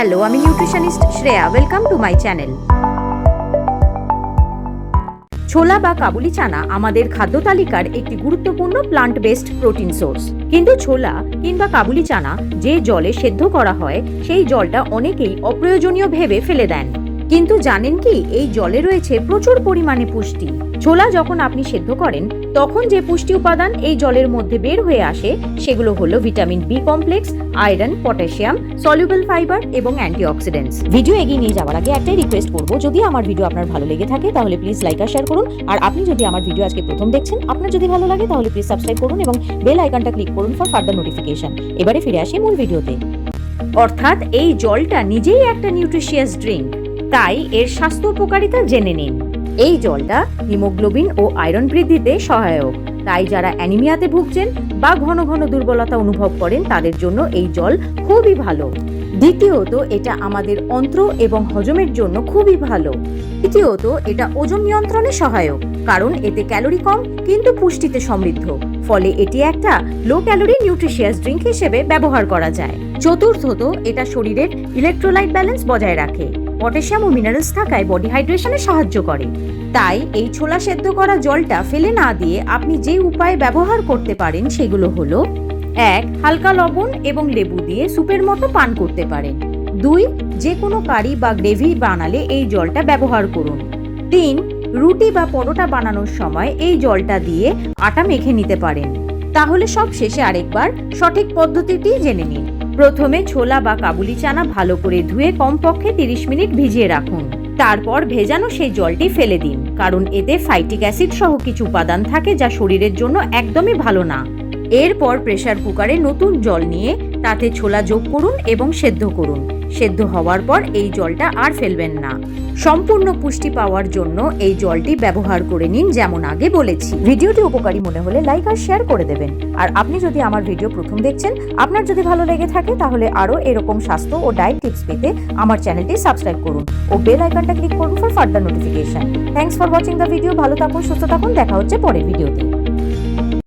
Hello আমি nutritionist Shreya welcome to my channel ছোলা বা কাবুলি চানা আমাদের খাদ্য তালিকার একটি গুরুত্বপূর্ণ প্লান্ট বেসড প্রোটিন সোর্স কিন্তু ছোলা কিংবা কাবুলি চানা যে জলে সেদ্ধ করা হয়, সেই জলটা অনেকেই অপ্রয়োজনীয় ভেবে ফেলে দেন। কিন্তু জানেন কি, এই জলে রয়েছে প্রচুর পরিমাণে পুষ্টি। ছোলা যখন আপনি সেদ্ধ করেন, তখন যে পুষ্টি উপাদান এই জলের মধ্যে বের হয়ে আসে, সেগুলো হলো vitamin B complex, iron, potassium soluble fibre এবং অ্যান্টিঅক্সিডেন্টস ভিডিও এগিয়ে নিয়ে যাওয়ার আগে একটাই রিকোয়েস্ট করব, যদি আমার ভিডিও আপনার ভালো লেগে থাকে, তাহলে প্লিজ লাইক আর শেয়ার করুন। আর আপনি যদি আমার ভিডিও আজকে প্রথম দেখছেন, আপনার যদি ভালো লাগে, তাহলে প্লিজ সাবস্ক্রাইব করুন এবং বেল আইকনটা ক্লিক করুন ফর ফার্দার নোটিফিকেশন এবারে ফিরে আসি মূল ভিডিওতে। অর্থাৎ এই জলটা নিজেই একটা নিউট্রিশিয়াস ড্রিঙ্ক তাই এর স্বাস্থ্য উপকারিতা জেনে নিন। এই জলটা হিমোগ্লোবিন ও আয়রন বৃদ্ধিতে সহায়ক। তাই যারা অ্যানিমিয়াতে ভুগছেন বা ঘন ঘন দুর্বলতা অনুভব করেন, তাদের জন্য এই জল খুবই ভালো। দ্বিতীয়ত, এটা আমাদের অন্ত্র এবং হজমের জন্য খুবই ভালো। তৃতীয়ত, এটা ওজন নিয়ন্ত্রণে সহায়ক, কারণ এতে ক্যালোরি কম কিন্তু পুষ্টিতে সমৃদ্ধ। ফলে এটি একটা লো ক্যালোরি নিউট্রিশিয়াস ড্রিঙ্ক হিসেবে ব্যবহার করা যায়। চতুর্থত, এটা শরীরের ইলেকট্রোলাইট ব্যালেন্স বজায় রাখে। পটাশিয়াম ও মিনারেলস থাকায় বডি হাইড্রেশনে সাহায্য করে। তাই এই ছোলা সেদ্ধ করা জলটা ফেলে না দিয়ে আপনি যে উপায়ে ব্যবহার করতে পারেন সেগুলো হলো, এক, হালকা লবণ এবং লেবু দিয়ে স্যুপের মতো পান করতে পারেন। দুই, যে কোনো কারি বা গ্রেভি বানালে এই জলটা ব্যবহার করুন। তিন, রুটি বা পরোটা বানানোর সময় এই জলটা দিয়ে আটা মেখে নিতে পারেন। তাহলে সব শেষে আরেকবার সঠিক পদ্ধতিটি জেনে নিন। প্রথমে ছোলা বা কাবুলি চানা ভালো করে ধুয়ে কমপক্ষে তিরিশ মিনিট ভিজিয়ে রাখুন। তারপর ভেজানো সেই জলটি ফেলে দিন, কারণ এতে ফাইটিক অ্যাসিড সহ কিছু উপাদান থাকে যা শরীরের জন্য একদমই ভালো না। এরপর প্রেশার কুকারে নতুন জল নিয়ে তাতে ছোলা যোগ করুন এবং সেদ্ধ করুন। সেদ্ধ হওয়ার পর এই জলটা আর ফেলবেন না। সম্পূর্ণ পুষ্টি পাওয়ার জন্য এই জলটি ব্যবহার করে নিন যেমন আগে বলেছি। ভিডিওটি উপকারী মনে হলে লাইক আর শেয়ার করে দেবেন। আর আপনি যদি আমার ভিডিও প্রথম দেখছেন, আপনার যদি ভালো লেগে থাকে তাহলে আরও এরকম স্বাস্থ্য ও ডায়েট টিপস পেতে আমার চ্যানেলটি সাবস্ক্রাইব করুন ও বেল আইকনটা ক্লিক করুন for further notification. Thanks for watching the video ভালো থাকুন, সুস্থ থাকুন। দেখা হচ্ছে পরের ভিডিওতে।